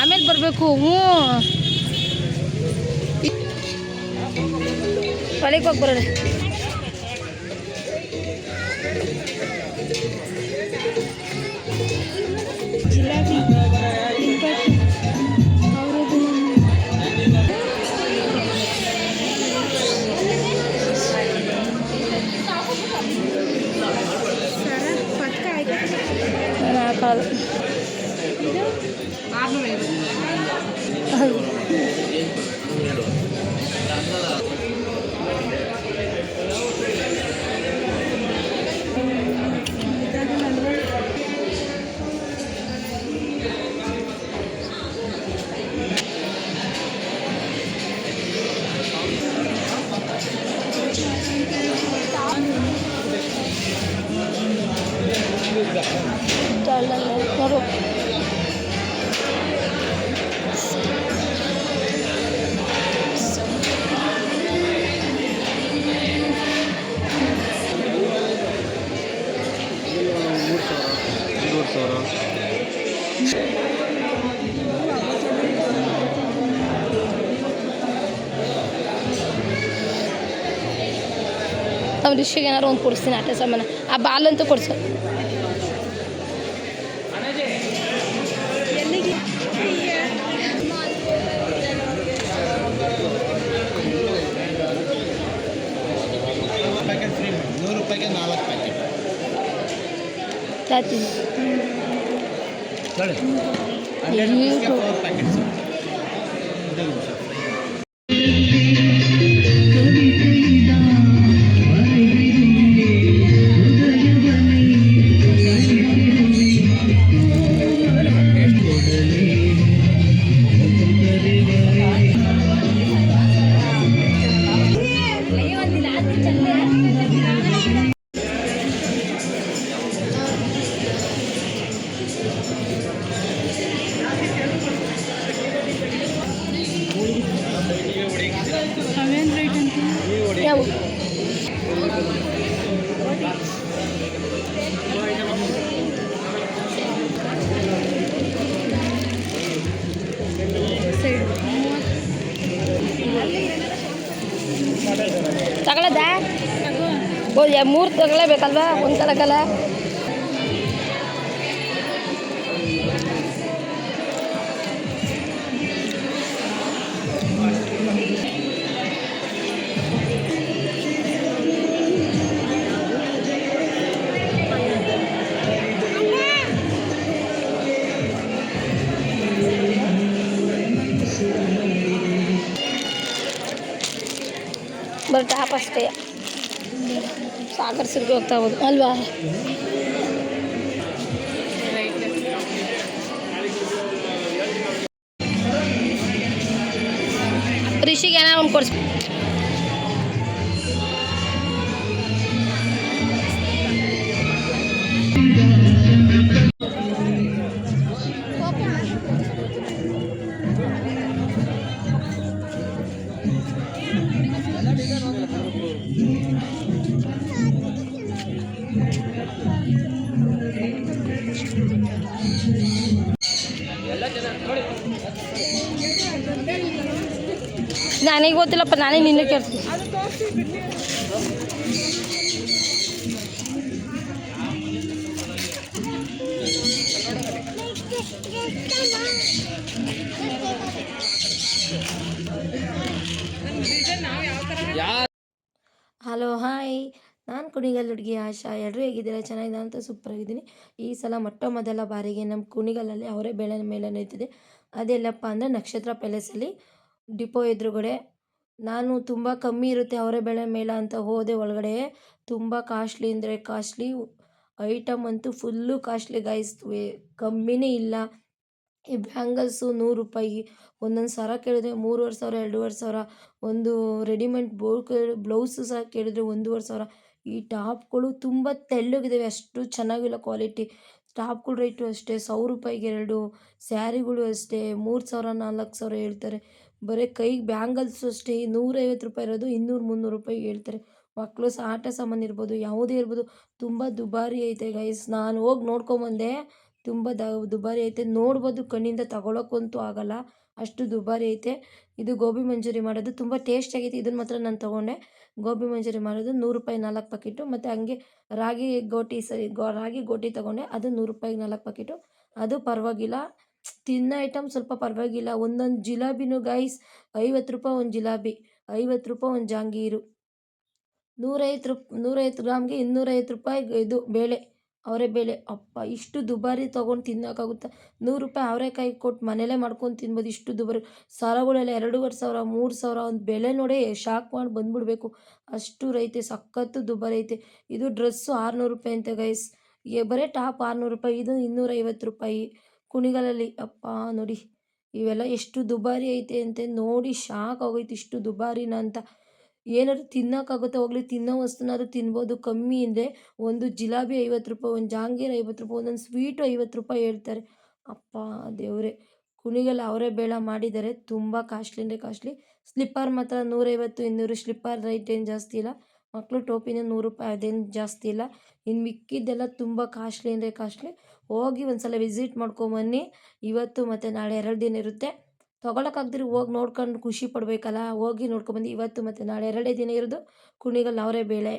ಆಮೇಲೆ ಬರಬೇಕು ಹ್ಞೂ ಹೊಲಿಗೆ ಹೋಗಿ ಬರೋಣ ಜಿಲೇಬಿ కారణం ఏదో. ಸಾವಿರ ಮೂರುವರೆ ಸಾವಿರ ನಮ್ಮ ರಿಷಿಗೆ ಏನಾರು ಒಂದು ಕೊಡಿಸ್ತೀನಿ ಆಟ ಸಾಮಾನು ಆ ಬಾಲಂತೂ ಕೊಡ್ಸು Tati. Es. ತಗೊಳದ? ಓ ಮೂರು ತಗೊಳ್ಳೇಬೇಕಲ್ವಾ ಒಂದು ತಗೊಳಕಲ್ಲ ಟಾಪ್ ಅಷ್ಟೇ ಸಾಗರ್ ಸಿರ್ಗೆ ಹೋಗ್ತಾ ಹೋಗೋದು ಅಲ್ವಾ? ಋಷಿಗೆ ಏನಾರು ಒಂದು ಕೊಡ್ಸಿ ನನಗೆ ಗೊತ್ತಿಲ್ಲಪ್ಪ ನಾನೇ ನಿನ್ನೆ ಕೇಳ್ತೀನಿ ಹಲೋ ಹಾಯ್ ನಾನು ಕುಣಿಗಲ್ ಹುಡುಗಿ ಆಶಾ ಎಲ್ಲರೂ ಹೇಗಿದ್ದೀರಾ? ಚೆನ್ನಾಗಿದೆ ಅಂತ ಸೂಪರ್ ಆಗಿದ್ದೀನಿ ಈ ಸಲ ಮೊಟ್ಟ ಮೊದಲ ಬಾರಿಗೆ ನಮ್ಮ ಕುಣಿಗಲಲ್ಲಿ ಅವರೇ ಬೆಳೆ ಮೇಲೆ ನಡೀತಿದೆ ಅದೆಲ್ಲಪ್ಪ ಅಂದರೆ ನಕ್ಷತ್ರ ಪ್ಯಾಲೇಸಲ್ಲಿ ಡಿಪೋ ಎದುರುಗಡೆ. ನಾನು ತುಂಬ ಕಮ್ಮಿ ಇರುತ್ತೆ ಅವರೇ ಬೆಳೆ ಮೇಳ ಅಂತ ಹೋದೆ ಒಳಗಡೆ. ತುಂಬ ಕಾಸ್ಟ್ಲಿ ಅಂದರೆ ಕಾಸ್ಟ್ಲಿ. ಐಟಮ್ ಅಂತೂ ಫುಲ್ಲು ಕಾಸ್ಟ್ಲಿ ಗಾಯಿಸ್ತೀವಿ ಕಮ್ಮಿನೇ ಇಲ್ಲ. ಈ ಬ್ಯಾಂಗಲ್ಸು ನೂರು ರೂಪಾಯಿ. ಒಂದೊಂದು ಸರ ಕೇಳಿದ್ರೆ ಮೂರುವರೆ ಸಾವಿರ, ಎರಡೂವರೆ ಸಾವಿರ. ಒಂದು ರೆಡಿಮೇಡ್ ಬೋ ಬ್ಲೌಸು ಸಹ ಕೇಳಿದ್ರೆ ಒಂದೂವರೆ ಸಾವಿರ. ಈ ಟಾಪ್ಗಳು ತುಂಬ ತೆಳ್ಳಗಿದ್ದಾವೆ ಅಷ್ಟು ಚೆನ್ನಾಗಿಲ್ಲ ಕ್ವಾಲಿಟಿ. ಟಾಪ್ಗಳು ರೇಟು ಅಷ್ಟೇ, ಸಾವಿರ ರೂಪಾಯಿಗೆ ಎರಡು, ಸ್ಯಾರಿಗಳು ಅಷ್ಟೇ, ಮೂರು ಸಾವಿರ, ನಾಲ್ಕು ಸಾವಿರ ಹೇಳ್ತಾರೆ. ಬರೀ ಕೈಗೆ ಬ್ಯಾಂಗಲ್ಸು ಅಷ್ಟೇ, ನೂರೈವತ್ತು ರೂಪಾಯಿ ಇರೋದು ಇನ್ನೂರು, ಮುನ್ನೂರು ರೂಪಾಯಿ ಹೇಳ್ತಾರೆ. ಮಕ್ಕಳು ಸಹ ಆಟ ಸಾಮಾನು ಇರ್ಬೋದು, ಯಾವುದೇ ಇರ್ಬೋದು, ತುಂಬ ದುಬಾರಿ ಐತೆ ಗೈಸ್ ನಾನು ಹೋಗಿ ನೋಡ್ಕೊಂಬಂದೆ ತುಂಬ ದ ದುಬಾರಿ ಐತೆ. ನೋಡ್ಬೋದು, ಕಣ್ಣಿಂದ ತಗೊಳಕ್ಕಂತೂ ಆಗಲ್ಲ. ಅಷ್ಟು ದುಬಾರಿ ಐತೆ. ಇದು ಗೋಬಿ ಮಂಚೂರಿ ಮಾಡೋದು ತುಂಬ ಟೇಸ್ಟಿಯಾಗೈತೆ ಇದನ್ನು ಮಾತ್ರ ನಾನು ತೊಗೊಂಡೆ. ಗೋಬಿ ಮಂಚೂರಿ ಮಾಡೋದು ನೂರು ರೂಪಾಯಿ ನಾಲ್ಕು ಪಾಕಿಟು ಮತ್ತು ಹಂಗೆ ರಾಗಿ ಗೋಟಿ ಸರಿ, ಗೋ, ರಾಗಿ ಗೋಟಿ ತೊಗೊಂಡೆ. ಅದು ನೂರು ರೂಪಾಯಿಗೆ ನಾಲ್ಕು ಪಾಕಿಟು ಅದು ಪರವಾಗಿಲ್ಲ. ತಿನ್ನೋ ಐಟಮ್ ಸ್ವಲ್ಪ ಪರವಾಗಿಲ್ಲ. ಒಂದೊಂದು ಜಿಲಾಬಿನೂ ಗೈಸ್ ಐವತ್ತು ರೂಪಾಯಿ ಒಂದು ಜಿಲಾಬಿ, ಐವತ್ತು ರೂಪಾಯಿ ಒಂದು ಜಾಂಗೀರು. ನೂರೈವತ್ತು ರೂಪ, ನೂರೈವತ್ತು ಗ್ರಾಮ್ಗೆ ಇನ್ನೂರೈವತ್ತು ರೂಪಾಯಿ ಇದು ಬೇಳೆ. ಅವರೆಬೇಳೆ ಅಪ್ಪ, ಇಷ್ಟು ದುಬಾರಿ ತೊಗೊಂಡು ತಿನ್ನೋಕ್ಕಾಗುತ್ತಾ? ನೂರು ರೂಪಾಯಿ ಅವರೆಕಾಯಿ ಕೊಟ್ಟು ಮನೇಲೇ ಮಾಡ್ಕೊಂಡು ತಿನ್ಬೋದು ಇಷ್ಟು ದುಬಾರಿ. ಸಾಲಗಳೆಲ್ಲ ಎರಡೂವರೆ ಸಾವಿರ, ಮೂರು ಸಾವಿರ ಒಂದು ಬೆಲೆ ನೋಡೇ ಶಾಕ್ ಮಾಡಿ ಬಂದ್ಬಿಡ್ಬೇಕು ಅಷ್ಟು ರೈತೆ, ಸಖತ್ತು ದುಬಾರಿ ಐತೆ. ಇದು ಡ್ರೆಸ್ಸು ಆರುನೂರು ರೂಪಾಯಿ ಅಂತೆ ಗೈಸ್. ಎ ಬರೇ ಟಾಪ್ ಆರುನೂರು ರೂಪಾಯಿ, ಇದು ಇನ್ನೂರೈವತ್ತು ರೂಪಾಯಿ. ಕುಣಿಗಲಲ್ಲಿ, ಅಪ್ಪ, ನೋಡಿ. ಇವೆಲ್ಲ ಎಷ್ಟು ದುಬಾರಿ ಐತೆ ಅಂತ ನೋಡಿ ಶಾಕ್ ಆಗೋಯ್ತು ಇಷ್ಟು ದುಬಾರಿನ ಅಂತ ಏನಾದ್ರು ತಿನ್ನೋಕ್ಕಾಗುತ್ತೆ ಹೋಗ್ಲಿ, ತಿನ್ನೋ ವಸ್ತುನಾದ್ರು ತಿನ್ಬೋದು. ಕಮ್ಮಿ ಅಂದರೆ ಒಂದು ಜಿಲಾಬಿ ಐವತ್ತು ರೂಪಾಯಿ, ಒಂದು ಜಹಾಂಗೀರ್ ಐವತ್ತು ರೂಪಾಯಿ, ಒಂದೊಂದು ಸ್ವೀಟು ಐವತ್ತು ರೂಪಾಯಿ ಹೇಳ್ತಾರೆ. ಅಪ್ಪ ದೇವರೇ, ಕುಣಿಗಲ್ ಅವರೇ ಬೇಳ ಮಾಡಿದ್ದಾರೆ. ತುಂಬ ಕಾಸ್ಟ್ಲಿ ಅಂದರೆ ಕಾಸ್ಟ್ಲಿ. ಸ್ಲಿಪ್ಪರ್ ಮಾತ್ರ ನೂರೈವತ್ತು, ಇನ್ನೂರು ಸ್ಲಿಪ್ಪರ್ ರೈಟ್ ಏನು ಜಾಸ್ತಿ ಇಲ್ಲ. ಮಕ್ಕಳು ಟೋಪಿನ ನೂರು ರೂಪಾಯಿ ಅದೇನು ಜಾಸ್ತಿ ಇಲ್ಲ. ಇನ್ನು ಮಿಕ್ಕಿದ್ದೆಲ್ಲ ತುಂಬ ಕಾಸ್ಟ್ಲಿ ಅಂದರೆ ಕಾಸ್ಟ್ಲಿ. ಹೋಗಿ ಒಂದು ಸಲ ವಿಸಿಟ್ ಮಾಡ್ಕೊಂಬನ್ನಿ. ಇವತ್ತು ಮತ್ತು ನಾಳೆ ಎರಡು ದಿನ ಇರುತ್ತೆ. ತೊಗೊಳಕ್ಕಾಗ್ದಿರ ಹೋಗಿ ನೋಡ್ಕೊಂಡು ಖುಷಿ ಪಡಬೇಕಲ್ಲ, ಹೋಗಿ ನೋಡ್ಕೊಂಡ್ಬಂದು ಇವತ್ತು ಮತ್ತು ನಾಳೆ ಎರಡೇ ದಿನ ಇರೋದು, ಕುಣಿಗಲ್ ಅವರೇ ಬೇಳೆ.